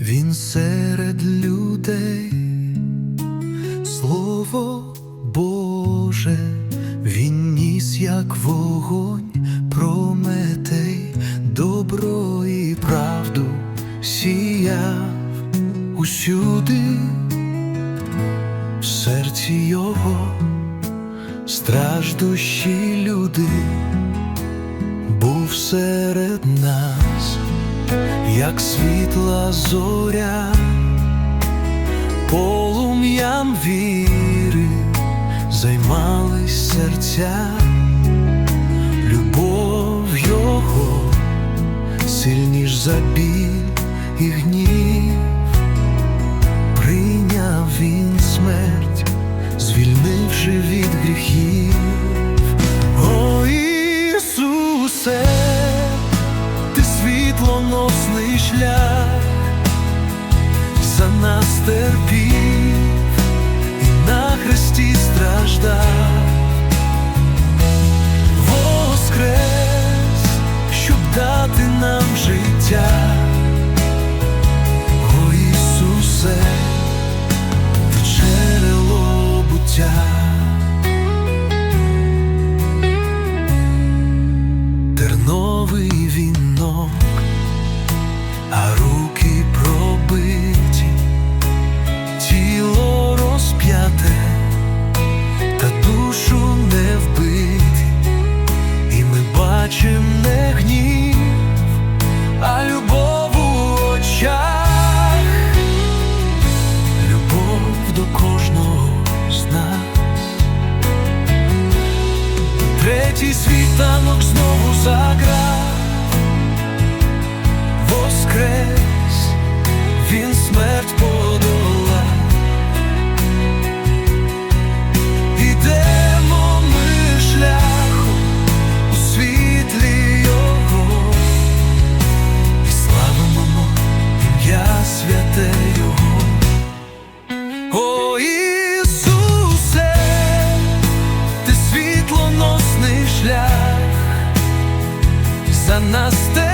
Він серед людей, Слово Боже, Він ніс, як вогонь, прометей, добро і правду сіяв усюди, в серці його страждущі люди, був серед нас, як світла зоря, полум'ям віри займались серця, любов його сильніш за біль і гнів, шлях, за нас терпів stanok znovu zagra Voskres за нас те